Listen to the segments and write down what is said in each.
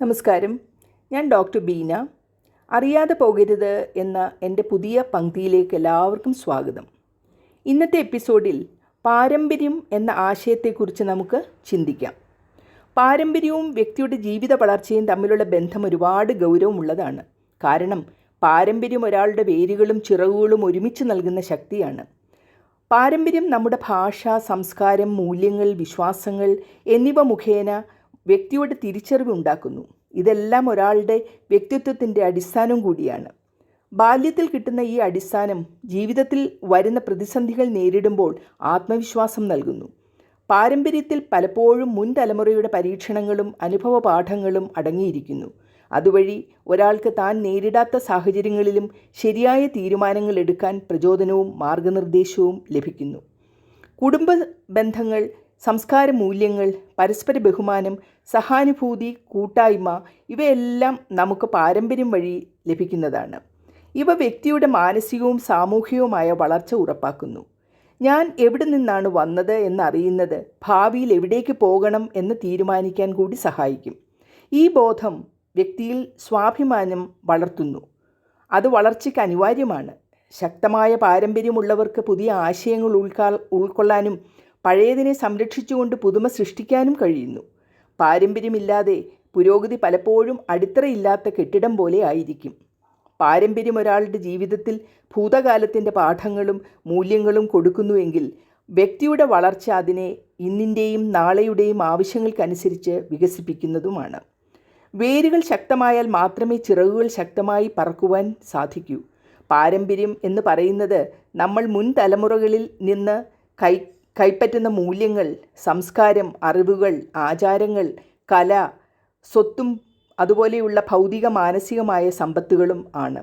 നമസ്കാരം. ഞാൻ ഡോക്ടർ ബീന. അറിയാതെ പോകരുത് എന്ന എന്റെ പുതിയ പങ്ക്തിയിലേക്ക് എല്ലാവർക്കും സ്വാഗതം. ഇന്നത്തെ എപ്പിസോഡിൽ പാരമ്പര്യം എന്ന ആശയത്തെക്കുറിച്ച് നമുക്ക് ചിന്തിക്കാം. പാരമ്പര്യവും വ്യക്തിയുടെ ജീവിത വളർച്ചയും തമ്മിലുള്ള ബന്ധം ഒരുപാട് ഗൗരവമുള്ളതാണ്. കാരണം പാരമ്പര്യം ഒരാളുടെ വേരുകളും ചിറകുകളും ഒരുമിച്ച് നൽകുന്ന ശക്തിയാണ്. പാരമ്പര്യം നമ്മുടെ ഭാഷ സംസ്കാരം മൂല്യങ്ങൾ വിശ്വാസങ്ങൾ എന്നിവ മുഖേന വ്യക്തിയുടെ തിരിച്ചറിവ് ഉണ്ടാക്കുന്നു. ഇതെല്ലാം ഒരാളുടെ വ്യക്തിത്വത്തിന്റെ അടിസ്ഥാനം കൂടിയാണ്. ബാല്യത്തിൽ കിട്ടുന്ന ഈ അടിസ്ഥാനം ജീവിതത്തിൽ വരുന്ന പ്രതിസന്ധികൾ നേരിടുമ്പോൾ ആത്മവിശ്വാസം നൽകുന്നു. പാരമ്പര്യത്തിൽ പലപ്പോഴും മുൻ തലമുറയുടെ പരീക്ഷണങ്ങളും അനുഭവ പാഠങ്ങളും അടങ്ങിയിരിക്കുന്നു. അതുവഴി ഒരാൾക്ക് താൻ നേരിടാത്ത സാഹചര്യങ്ങളിലും ശരിയായ തീരുമാനങ്ങൾ എടുക്കാൻ പ്രചോദനവും മാർഗനിർദ്ദേശവും ലഭിക്കുന്നു. കുടുംബ ബന്ധങ്ങൾ സംസ്കാര മൂല്യങ്ങൾ പരസ്പര ബഹുമാനം സഹാനുഭൂതി കൂട്ടായ്മ ഇവയെല്ലാം നമുക്ക് പാരമ്പര്യം വഴി ലഭിക്കുന്നതാണ്. ഇവ വ്യക്തിയുടെ മാനസികവും സാമൂഹികവുമായ വളർച്ച ഉറപ്പാക്കുന്നു. ഞാൻ എവിടെ നിന്നാണ് വന്നത് എന്നറിയുന്നത് ഭാവിയിൽ എവിടേക്ക് പോകണം എന്ന് തീരുമാനിക്കാൻ കൂടി സഹായിക്കും. ഈ ബോധം വ്യക്തിയിൽ സ്വാഭിമാനം വളർത്തുന്നു. അത് വളർച്ചയ്ക്ക് അനിവാര്യമാണ്. ശക്തമായ പാരമ്പര്യമുള്ളവർക്ക് പുതിയ ആശയങ്ങൾ ഉൾക്കാ ഉൾക്കൊള്ളാനും പഴയതിനെ സംരക്ഷിച്ചുകൊണ്ട് പുതുമ സൃഷ്ടിക്കാനും കഴിയുന്നു. പാരമ്പര്യമില്ലാതെ പുരോഗതി പലപ്പോഴും അടിത്തറയില്ലാത്ത കെട്ടിടം പോലെ ആയിരിക്കും. പാരമ്പര്യം ഒരാളുടെ ജീവിതത്തിൽ ഭൂതകാലത്തിന്റെ പാഠങ്ങളും മൂല്യങ്ങളും കൊടുക്കുന്നുവെങ്കിൽ വ്യക്തിയുടെ വളർച്ച അതിനെ ഇന്നിന്റെയും നാളെയുടെയും ആവശ്യങ്ങൾക്കനുസരിച്ച് വികസിപ്പിക്കുന്നതുമാണ്. വേരുകൾ ശക്തമായാൽ മാത്രമേ ചിറകുകൾ ശക്തമായി പറക്കുവാൻ സാധിക്കൂ. പാരമ്പര്യം എന്ന് പറയുന്നത് നമ്മൾ മുൻ തലമുറകളിൽ നിന്ന് കൈ കൈപ്പറ്റുന്ന മൂല്യങ്ങൾ സംസ്കാരം അറിവുകൾ ആചാരങ്ങൾ കല സ്വത്തും അതുപോലെയുള്ള ഭൗതിക മാനസികമായ സമ്പത്തുകളും ആണ്.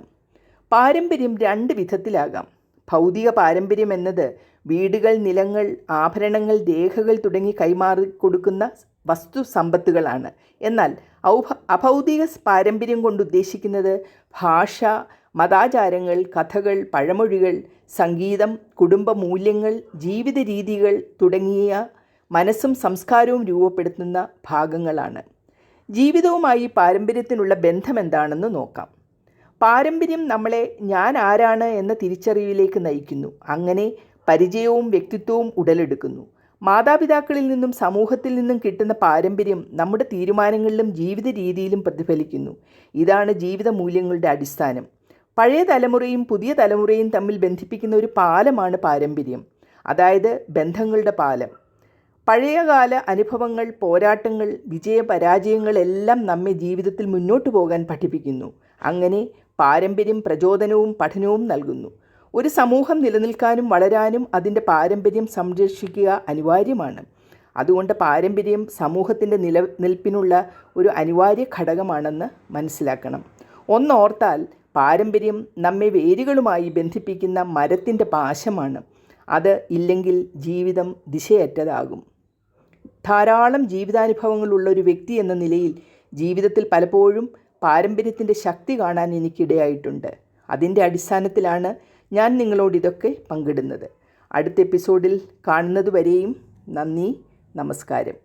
പാരമ്പര്യം രണ്ട് വിധത്തിലാകാം. ഭൗതിക പാരമ്പര്യം എന്നത് വീടുകൾ നിലങ്ങൾ ആഭരണങ്ങൾ രേഖകൾ തുടങ്ങി കൈമാറി കൊടുക്കുന്ന വസ്തു സമ്പത്തുകളാണ്. എന്നാൽ ഔഭ അഭൗതിക പാരമ്പര്യം കൊണ്ട് ഉദ്ദേശിക്കുന്നത് ഭാഷ മതാചാരങ്ങൾ കഥകൾ പഴമൊഴികൾ സംഗീതം കുടുംബ മൂല്യങ്ങൾ ജീവിത രീതികൾ തുടങ്ങിയ മനസ്സും സംസ്കാരവും രൂപപ്പെടുത്തുന്ന ഭാഗങ്ങളാണ്. ജീവിതവുമായി പാരമ്പര്യത്തിനുള്ള ബന്ധം എന്താണെന്ന് നോക്കാം. പാരമ്പര്യം നമ്മളെ ഞാൻ ആരാണ് എന്ന തിരിച്ചറിവിലേക്ക് നയിക്കുന്നു. അങ്ങനെ പരിചയവും വ്യക്തിത്വവും ഉടലെടുക്കുന്നു. മാതാപിതാക്കളിൽ നിന്നും സമൂഹത്തിൽ നിന്നും കിട്ടുന്ന പാരമ്പര്യം നമ്മുടെ തീരുമാനങ്ങളിലും ജീവിത രീതിയിലും പ്രതിഫലിക്കുന്നു. ഇതാണ് ജീവിത മൂല്യങ്ങളുടെ അടിസ്ഥാനം. പഴയ തലമുറയും പുതിയ തലമുറയും തമ്മിൽ ബന്ധിപ്പിക്കുന്ന ഒരു പാലമാണ് പാരമ്പര്യം. അതായത് ബന്ധങ്ങളുടെ പാലം. പഴയകാല അനുഭവങ്ങൾ പോരാട്ടങ്ങൾ വിജയപരാജയങ്ങളെല്ലാം നമ്മെ ജീവിതത്തിൽ മുന്നോട്ട് പോകാൻ പഠിപ്പിക്കുന്നു. അങ്ങനെ പാരമ്പര്യം പ്രചോദനവും പഠനവും നൽകുന്നു. ഒരു സമൂഹം നിലനിൽക്കാനും വളരാനും അതിന്റെ പാരമ്പര്യം സംരക്ഷിക്കുക അനിവാര്യമാണ്. അതുകൊണ്ട് പാരമ്പര്യം സമൂഹത്തിന്റെ നിലനിൽപ്പിനുള്ള ഒരു അനിവാര്യ ഘടകമാണെന്ന് മനസ്സിലാക്കണം. ഒന്നോർത്താൽ പാരമ്പര്യം നമ്മെ വേരുകളുമായി ബന്ധിപ്പിക്കുന്ന മരത്തിന്റെ പാശമാണ്. അത് ഇല്ലെങ്കിൽ ജീവിതം ദിശയറ്റതാകും. ധാരാളം ജീവിതാനുഭവങ്ങളുള്ള ഒരു വ്യക്തി എന്ന നിലയിൽ ജീവിതത്തിൽ പലപ്പോഴും പാരമ്പര്യത്തിന്റെ ശക്തി കാണാൻ എനിക്കിടയായിട്ടുണ്ട്. അതിന്റെ അടിസ്ഥാനത്തിലാണ് ഞാൻ നിങ്ങളോട് ഇതൊക്കെ പങ്കിടുന്നത്. അടുത്ത എപ്പിസോഡിൽ കാണുന്നതുവരെയും നന്ദി നമസ്കാരം.